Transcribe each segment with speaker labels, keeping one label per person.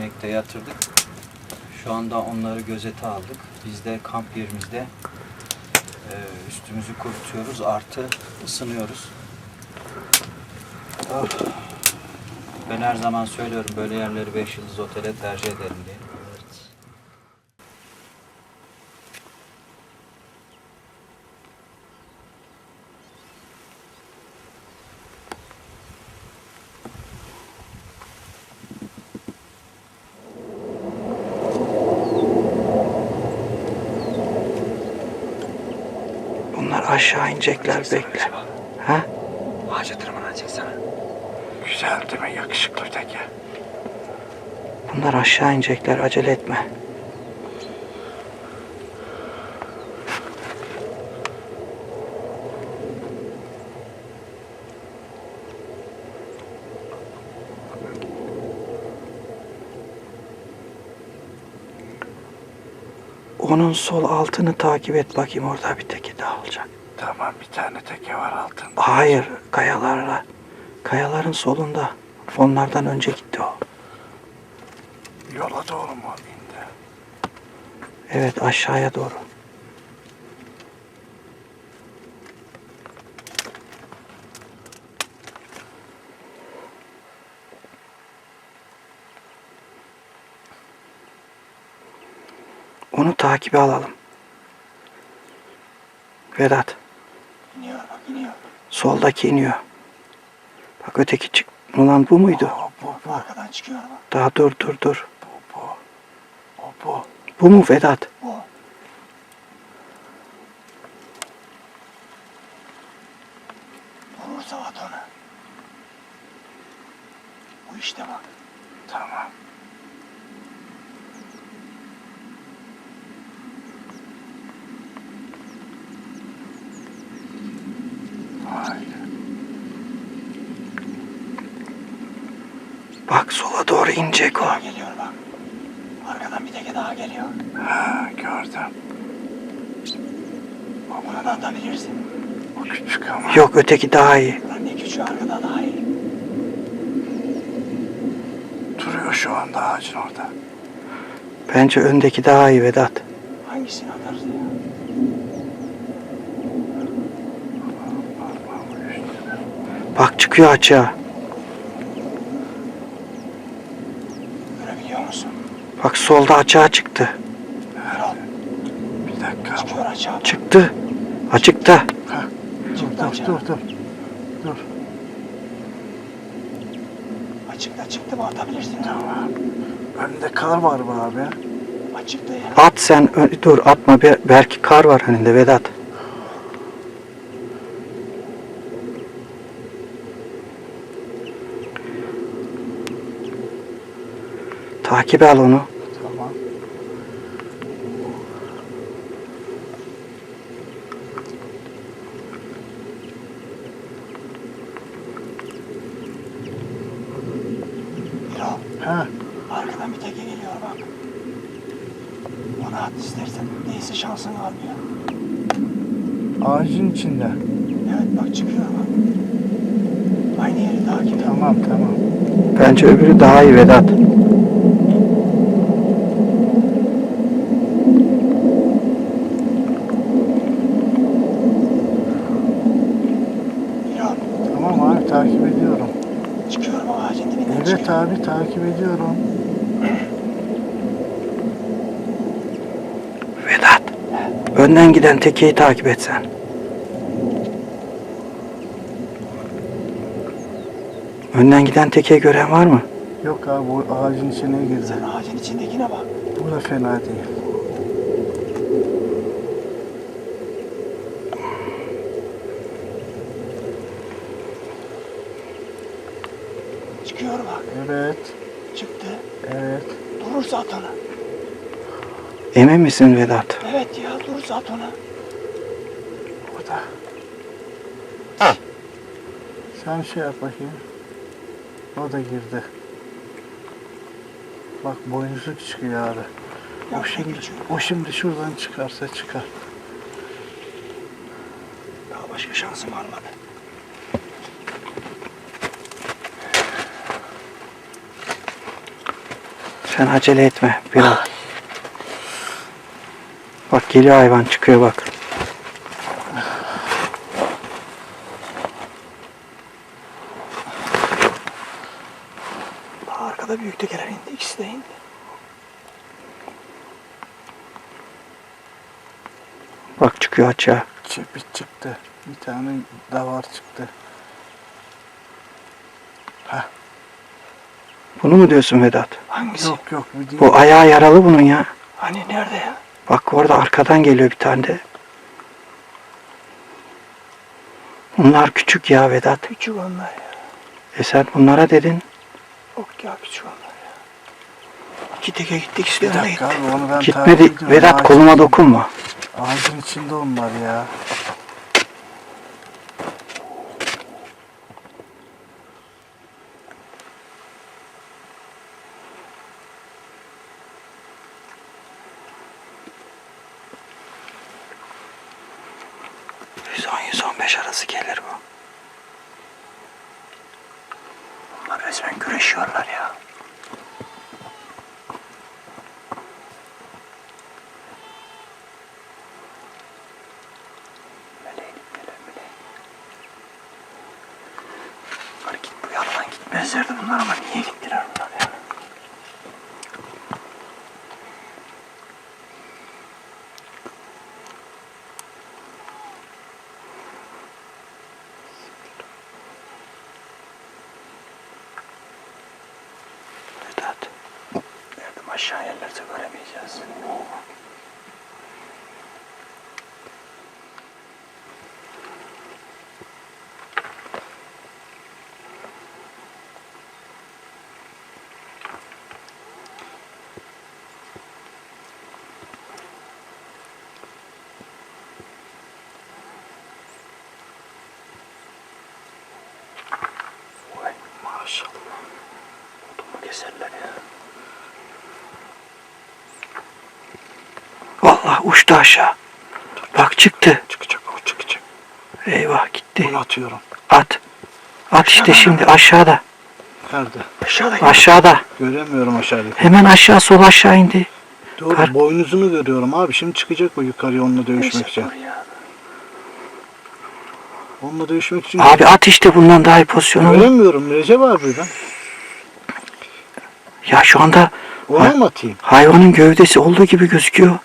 Speaker 1: dönekte yatırdık. Şu anda onları gözete aldık. Biz de kamp yerimizde e, üstümüzü kurutuyoruz. Artı ısınıyoruz. Ah. Ben her zaman söylüyorum böyle yerleri 5 yıldız otele tercih ederim diye.
Speaker 2: Bunlar aşağı inecekler bekle. Ha?
Speaker 3: Ağaca tırmanacak sana.
Speaker 2: Güzel değil mi? Yakışıklı öteki. Bunlar aşağı inecekler. Acele etme. Onun sol altını takip et bakayım orada bir teki daha olacak.
Speaker 4: Tamam bir tane teke var altında.
Speaker 2: Hayır, kayalarla. Kayaların solunda. Onlardan önce gitti o.
Speaker 4: Yola doğru mu indi?
Speaker 2: Evet, aşağıya doğru. Onu takibe alalım. Vedat,
Speaker 3: İniyor bak iniyor.
Speaker 2: soldaki iniyor. Bak öteki çık. Ulan bu muydu?
Speaker 3: O bu, bu arkadan çıkıyor bak.
Speaker 2: Daha dur dur dur.
Speaker 4: Bu bu. O bu.
Speaker 2: Bu mu Vedat?
Speaker 3: Bu. Vurursa at onu. Bu işte bak.
Speaker 4: Tamam. Vay.
Speaker 2: Bak sola o.
Speaker 3: Daha geliyor bak. Arkadan bir teke daha geliyor.
Speaker 4: Ha gördüm.
Speaker 3: Buna da atabilirsin.
Speaker 4: O küçük ama.
Speaker 2: Yok öteki daha iyi.
Speaker 3: Lan ne küçüğü arkada daha iyi.
Speaker 4: Duruyor şu anda ağacın orada.
Speaker 2: Bence öndeki daha iyi Vedat.
Speaker 3: Hangisini atarız ya?
Speaker 2: Bak çıkıyor açığa.
Speaker 3: Görebiliyor musun?
Speaker 2: Bak solda açığa çıktı.
Speaker 3: Erol
Speaker 4: Bir dakika.
Speaker 3: çıkıyor aşağı.
Speaker 2: Çıktı. Açıkta.
Speaker 4: Ha.
Speaker 3: Çıktı
Speaker 4: Dur dur dur. Dur.
Speaker 3: Açıkta çıktı mı atabilirsin.
Speaker 4: Tamam. Önünde kar var mı abi?
Speaker 3: Açıkta ya.
Speaker 2: At sen. Dur atma. Be- Belki kar var önünde Vedat. Takibe al onu.
Speaker 4: Tamam.
Speaker 3: Erol
Speaker 4: Ha.
Speaker 3: arkadan bir teke geliyor bak. Ona at istersen. Neyse şansın almıyor.
Speaker 4: Ağacın içinde.
Speaker 3: Evet bak çıkıyor bak. Aynı yeri takip et.
Speaker 4: Tamam tamam.
Speaker 2: Bence öbürü daha iyi Vedat.
Speaker 4: Tamam abi takip ediyorum.
Speaker 3: çıkıyor bak ağacın dibinden
Speaker 4: Evet abi takip ediyorum.
Speaker 2: Vedat. Önden giden tekeyi takip et Önden giden tekeyi gören var mı?
Speaker 4: Yok abi bu ağacın içine girdi.
Speaker 3: Sen ağacın içindekine bak.
Speaker 4: Bu da fena değil.
Speaker 3: Çıkıyor bak.
Speaker 4: Evet.
Speaker 3: Çıktı.
Speaker 4: Evet.
Speaker 3: Durursa at onu.
Speaker 2: Emin misin Vedat?
Speaker 3: Evet ya durursa at onu.
Speaker 4: Bu da. Sen şey yap bakayım. O da girdi. Bak boynuzluk çıkıyor abi. O şimdi, o şimdi şuradan çıkarsa çıkar.
Speaker 3: Daha başka şansım olmadı.
Speaker 2: Sen acele etme biraz. Bak geliyor hayvan çıkıyor bak.
Speaker 3: Daha arkada büyük tekeler indi. İkisi de indi.
Speaker 2: Bak çıkıyor açığa.
Speaker 4: Çepit çıktı. Bir tane davar çıktı.
Speaker 2: Bunu mu diyorsun Vedat?
Speaker 3: Hangisi?
Speaker 4: Yok yok bir değil.
Speaker 2: Bu ayağı yaralı bunun ya.
Speaker 3: Hani nerede ya?
Speaker 2: Bak orada arkadan geliyor bir tane de. Bunlar küçük ya Vedat.
Speaker 3: Küçük onlar ya.
Speaker 2: E sen bunlara dedin.
Speaker 3: Yok ya küçük onlar ya. İki teke gitti. İkisi de gitti.
Speaker 4: abi onu ben takip
Speaker 2: Gitmedi. Vedat koluma dokunma.
Speaker 4: Ağacın içinde onlar ya.
Speaker 2: arası gelir bu.
Speaker 3: Bunlar resmen güreşiyorlar ya. Meleğe gitmeler meleğe. Bunlar git bu yandan gitmezlerdi bunlar ama niye gittiler bunlar ya?
Speaker 2: Vedat.
Speaker 3: Nerede aşağı yerlerse göremeyeceğiz. Vay maşallah. Odumu keserler ya.
Speaker 2: Vallahi uçtu aşağı. Bak çıktı.
Speaker 4: Çıkacak o çıkacak.
Speaker 2: Eyvah gitti.
Speaker 4: Bunu atıyorum.
Speaker 2: At. At işte şimdi aşağıda.
Speaker 4: Nerede?
Speaker 3: Aşağıda
Speaker 2: Aşağıda.
Speaker 4: Göremiyorum aşağıdaki.
Speaker 2: Hemen aşağı sol aşağı indi.
Speaker 4: Doğru
Speaker 2: Kar-
Speaker 4: boynuzunu görüyorum abi. Şimdi çıkacak o yukarıya onunla dövüşmek için. Onunla dövüşmek için
Speaker 2: Abi at işte bundan daha iyi pozisyonu.
Speaker 4: göremiyorum Recep abi ben.
Speaker 2: Şu anda
Speaker 4: mı atayım?
Speaker 2: hayvanın gövdesi olduğu gibi gözüküyor.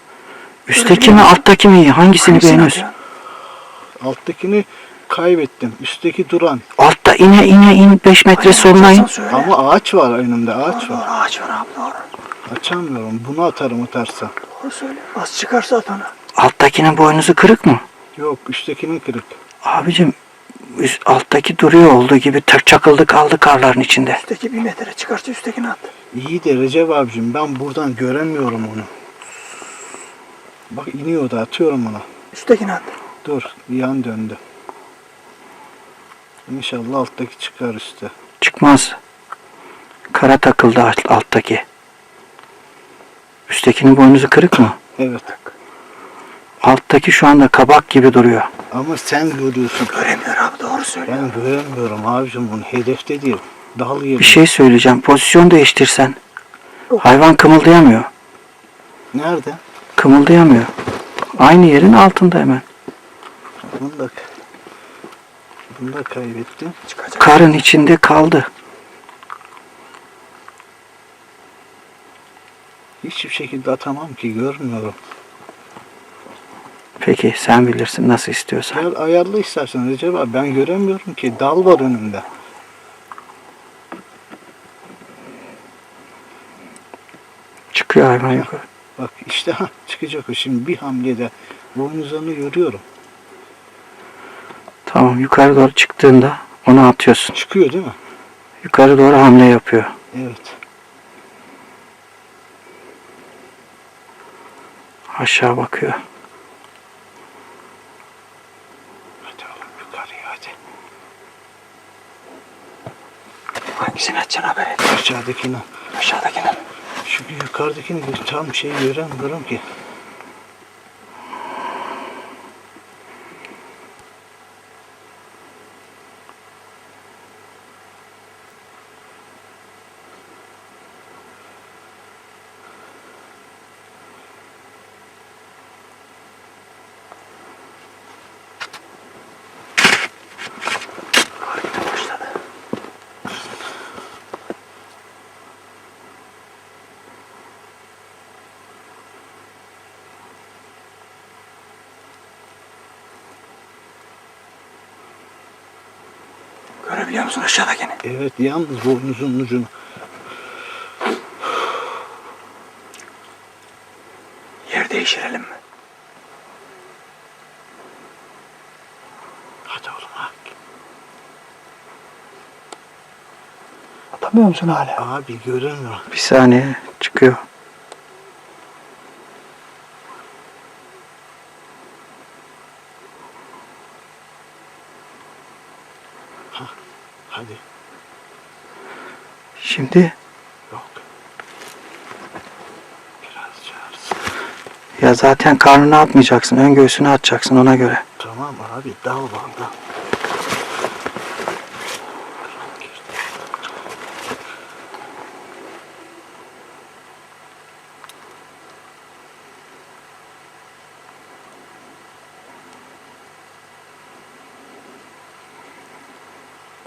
Speaker 2: Üstteki mi alttaki mi hangisini
Speaker 3: Hangisini
Speaker 2: beğeniyorsun?
Speaker 4: Alttakini kaybettim. Üstteki duran.
Speaker 2: Altta ine ine in 5 metre soluna in.
Speaker 3: Söyle.
Speaker 4: Ama ağaç var önümde ağaç
Speaker 3: Doğru
Speaker 4: var.
Speaker 3: ağaç var abi doğru.
Speaker 4: Açamıyorum. Bunu atarım atarsa.
Speaker 3: Doğru söyle. Az çıkarsa at onu.
Speaker 2: Alttakinin boynuzu kırık mı?
Speaker 4: Yok üsttekinin kırık.
Speaker 2: Abicim üst, alttaki duruyor olduğu gibi tır çakıldı kaldı karların içinde.
Speaker 3: Üstteki bir metre çıkarsa üsttekini at.
Speaker 4: İyi de Recep abicim ben buradan göremiyorum onu. Bak iniyor da atıyorum ona.
Speaker 3: Üsttekini at.
Speaker 4: Dur yan döndü. İnşallah alttaki çıkar üstte.
Speaker 2: Çıkmaz. Kara takıldı alt- alttaki. Üsttekinin boynuzu kırık mı?
Speaker 4: Evet.
Speaker 2: Alttaki şu anda kabak gibi duruyor.
Speaker 4: Ama sen görüyorsun.
Speaker 3: Göremiyor abi doğru söylüyor.
Speaker 4: Ben göremiyorum abicim bunu. Hedefte değil. Dal.
Speaker 2: Bir şey söyleyeceğim. Pozisyon değiştirsen. Hayvan kımıldayamıyor.
Speaker 4: Nerede?
Speaker 2: Kımıldayamıyor. Aynı yerin altında hemen.
Speaker 4: Bunu da, bunu da kaybettim.
Speaker 3: Çıkacak.
Speaker 2: Karın içinde kaldı.
Speaker 4: Hiçbir şekilde atamam ki görmüyorum.
Speaker 2: Peki sen bilirsin nasıl istiyorsan.
Speaker 4: Gel ayarla istersen Recep abi. Ben göremiyorum ki. Dal var önümde.
Speaker 2: Çıkıyor hayvan yukarı.
Speaker 4: Bak işte ha çıkacak o şimdi bir hamlede boynuzlarını görüyorum.
Speaker 2: Tamam yukarı doğru çıktığında onu atıyorsun.
Speaker 4: Çıkıyor değil mi?
Speaker 2: Yukarı doğru hamle yapıyor.
Speaker 4: Evet.
Speaker 2: Aşağı bakıyor.
Speaker 4: Hadi oğlum yukarıya hadi.
Speaker 3: Hangisini atacaksın haber et.
Speaker 4: Aşağıdakine.
Speaker 3: Aşağıdakini.
Speaker 4: Çünkü yukarıdakini tam şey göremiyorum ki.
Speaker 3: Görebiliyor musun aşağıdakini?
Speaker 4: Evet yalnız boynuzun ucunu.
Speaker 3: Yer değiştirelim mi?
Speaker 4: Hadi oğlum ha.
Speaker 3: Atamıyor musun hala?
Speaker 4: Abi göremiyorum.
Speaker 2: Bir saniye çıkıyor.
Speaker 4: Hadi.
Speaker 2: Şimdi
Speaker 4: Yok. Biraz çağırsın.
Speaker 2: ya zaten karnına atmayacaksın. Ön göğsüne atacaksın ona göre.
Speaker 4: Tamam abi dal bak dal.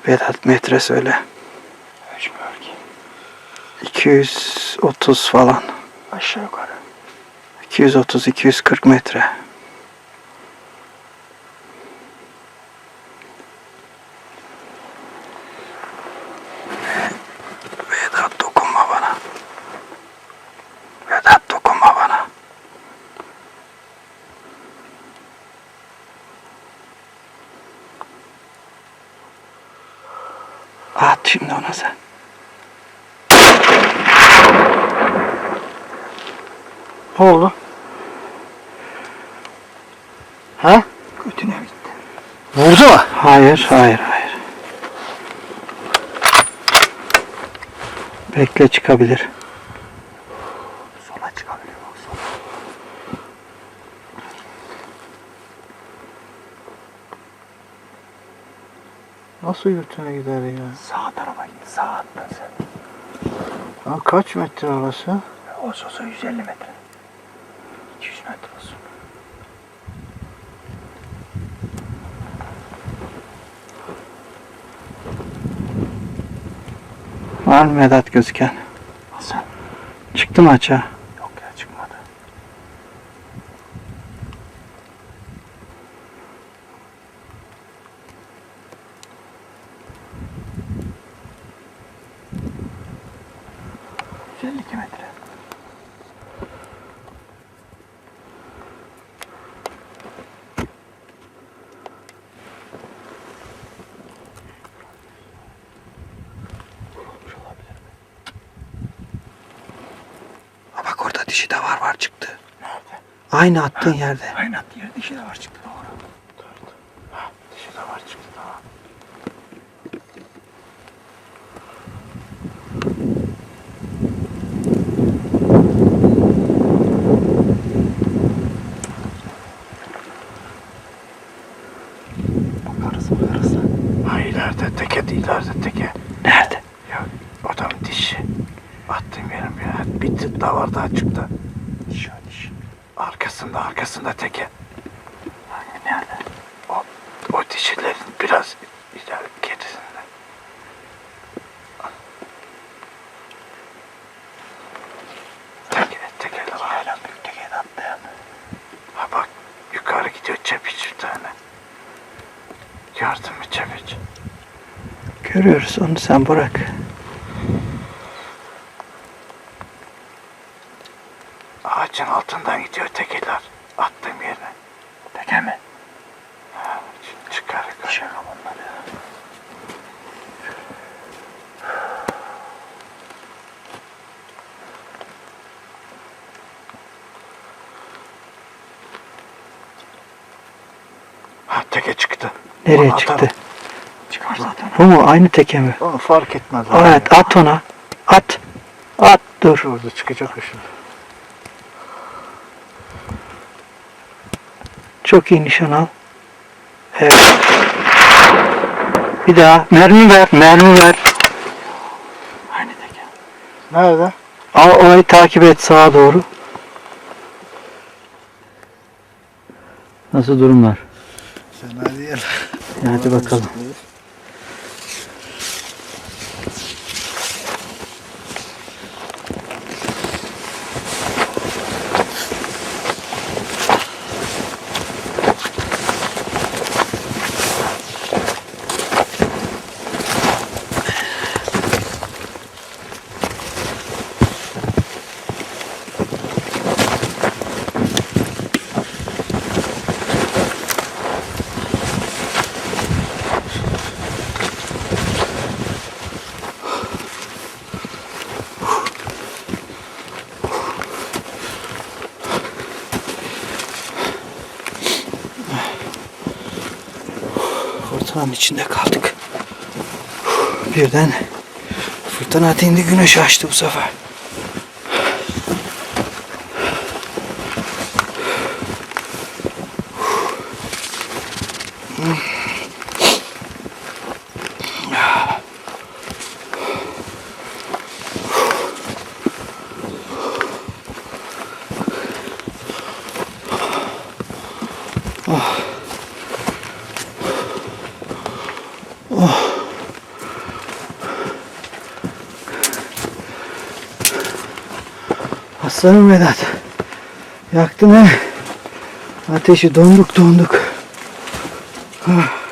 Speaker 2: Vedat metre söyle.
Speaker 3: Ölçmüyor ki.
Speaker 2: 230 falan.
Speaker 3: Aşağı yukarı.
Speaker 2: 230-240 metre. Vedat dokunma bana. Vedat dokunma bana. At şimdi ona sen.
Speaker 4: Ne oldu? Ha?
Speaker 3: Götüne gitti.
Speaker 4: Vurdu mu?
Speaker 2: Hayır, hayır, hayır. Bekle çıkabilir.
Speaker 3: Sola çıkabiliyor bak sola.
Speaker 4: Nasıl götüne gider ya?
Speaker 3: Sağ tarafa git. Sağ atla sen.
Speaker 4: Ha, kaç metre orası?
Speaker 3: Olsa olsa 150 metre.
Speaker 2: Mı Vedat gözüken?
Speaker 3: Hasan.
Speaker 2: Çıktı mı açığa?
Speaker 3: Yok ya çıkmadı. Yüz elli metre.
Speaker 2: Ha bak orada dişi de var var çıktı.
Speaker 3: Nerede?
Speaker 2: Aynı attığın yerde.
Speaker 3: Aynı attığı yerde dişi de var çıktı doğru.
Speaker 4: Dişi de var çıktı tamam.
Speaker 3: Bakarız bakarız.
Speaker 4: Ha ileride teke ileride teke.
Speaker 2: Nerede?
Speaker 4: Ya adam dişi. Attığım yerim ya. Bir tık daha var daha çıktı.
Speaker 3: Dişi o dişi.
Speaker 4: Arkasında arkasında teke.
Speaker 3: Hangi nerede?
Speaker 4: O, o dişilerin biraz ileri gerisinde. Teke, tekeli var.
Speaker 3: Hala büyük tekeye de atlayan.
Speaker 4: Ha bak yukarı gidiyor çepiç bir tane. Gördün mü çepiç?
Speaker 2: Görüyoruz onu sen bırak.
Speaker 4: Ağacın altından gidiyor tekeler. Attığım yerine.
Speaker 3: Teke mi?
Speaker 4: Ha, şimdi çıkar yukarı.
Speaker 3: Dişi onlar ya.
Speaker 4: Ha teke çıktı.
Speaker 2: Nereye
Speaker 4: Onu
Speaker 2: çıktı?
Speaker 4: atarım.
Speaker 2: Bu mu? Aynı teke mi?
Speaker 4: Onu fark etmez. Abi.
Speaker 2: Evet at ona. At. At dur.
Speaker 4: Orada çıkacak şimdi.
Speaker 2: Çok iyi nişan al. Evet. Bir daha. Mermi ver. Mermi ver.
Speaker 3: Aynı teke.
Speaker 4: Nerede?
Speaker 2: Al orayı takip et sağa doğru. Nasıl durumlar?
Speaker 4: Fena değil.
Speaker 2: Hadi bakalım. fırtınanın içinde kaldık. Birden fırtına atindi güneş açtı bu sefer. Aslanım Vedat. Yaktın he. Ateşi donduk donduk. Ah.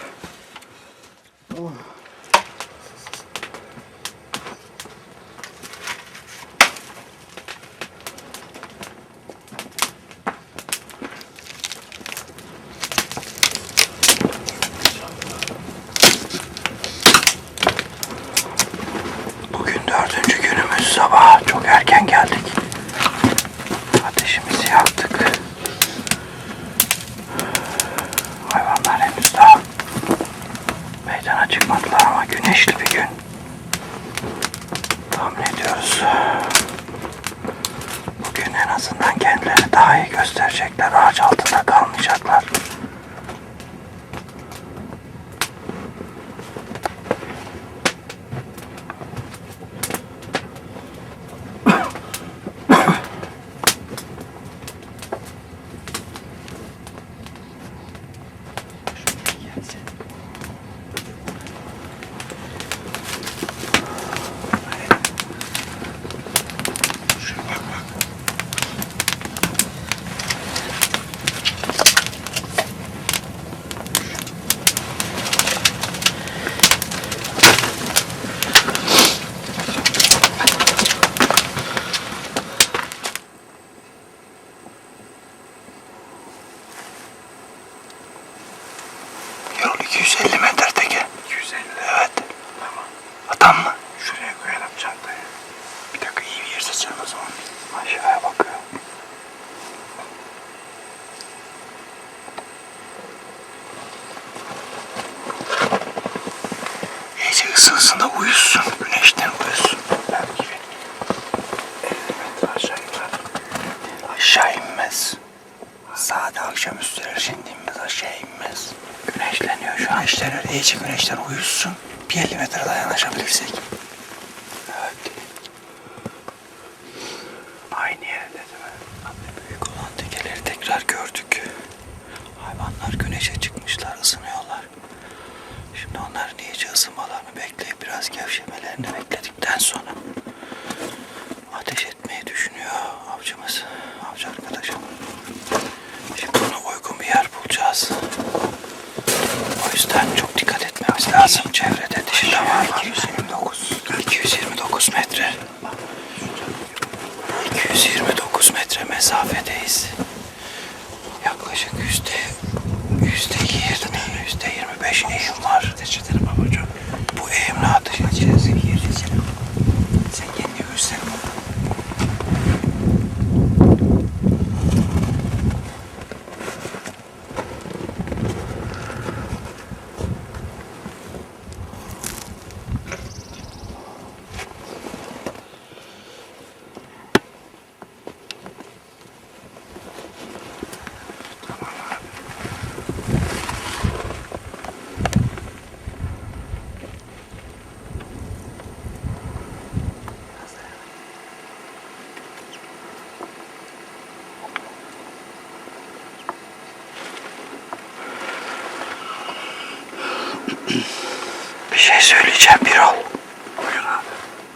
Speaker 2: Söyleyeceğim Birol.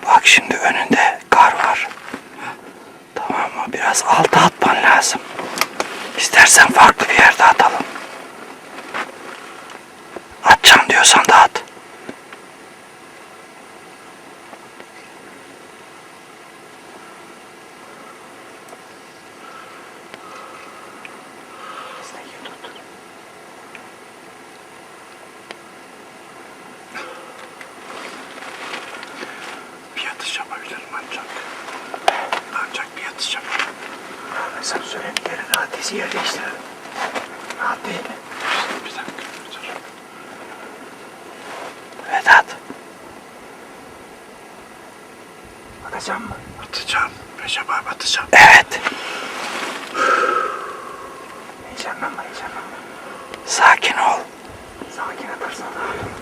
Speaker 2: Bak şimdi önünde kar var. Tamam mı? Biraz alta atman lazım. İstersen farklı bir yerde atalım. Atacağım diyorsan da at.
Speaker 4: Bir atış yapabilirim ancak. Ancak bir atış yapabilirim.
Speaker 2: Sen söyle bir kere rahat dizi yer değiştir. Rahat değil.
Speaker 4: Bir dakika. Dur.
Speaker 2: Vedat. Atacağım mı?
Speaker 4: Atacağım. Recep abi atacağım.
Speaker 2: Evet. Heyecanlanma heyecanlanma. Sakin ol. Sakin atarsan rahat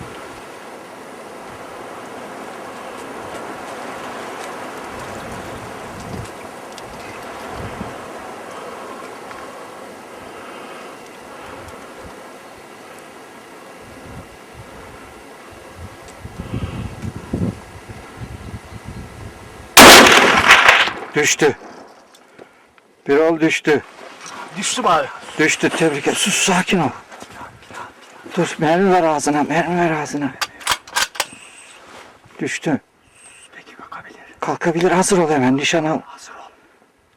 Speaker 2: Düştü. Birol düştü.
Speaker 4: Düştüm abi.
Speaker 2: Düştü tebrik ederim. Sus sakin ol. Dur mermi ver ağzına mermi ver ağzına. Düştü.
Speaker 4: Peki bakabilir.
Speaker 2: Kalkabilir hazır ol hemen nişan al.
Speaker 4: Hazır ol.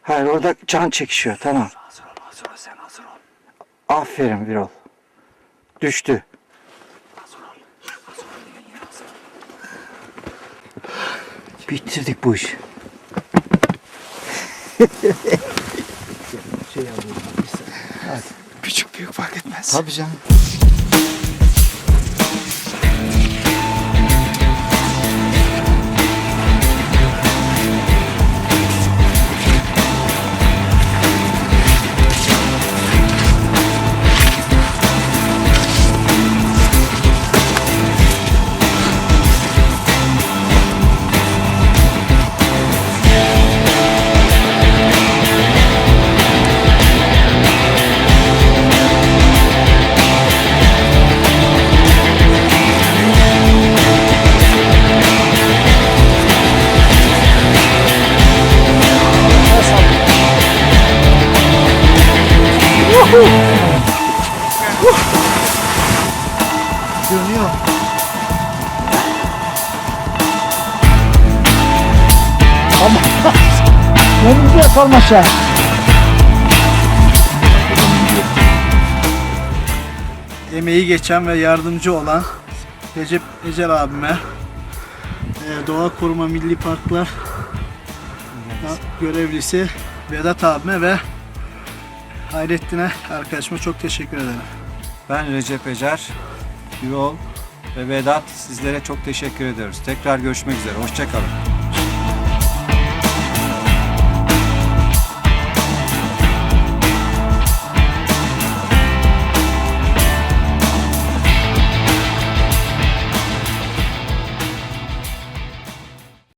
Speaker 2: Hayır orada can çekişiyor tamam.
Speaker 4: Hazır ol. Hazır ol. Sen hazır ol.
Speaker 2: Aferin Birol. Düştü. Bitirdik bu işi.
Speaker 4: Küçük büyük fark etmez.
Speaker 2: Tabii canım.
Speaker 4: Ne güzel kalmaşa. Emeği geçen ve yardımcı olan Recep Ecel abime, e, Doğa Koruma Milli Parklar görevlisi Vedat abime ve Hayrettin'e arkadaşıma çok teşekkür ederim.
Speaker 1: Ben Recep Ecer, Birol ve Vedat sizlere çok teşekkür ediyoruz. Tekrar görüşmek üzere. Hoşçakalın.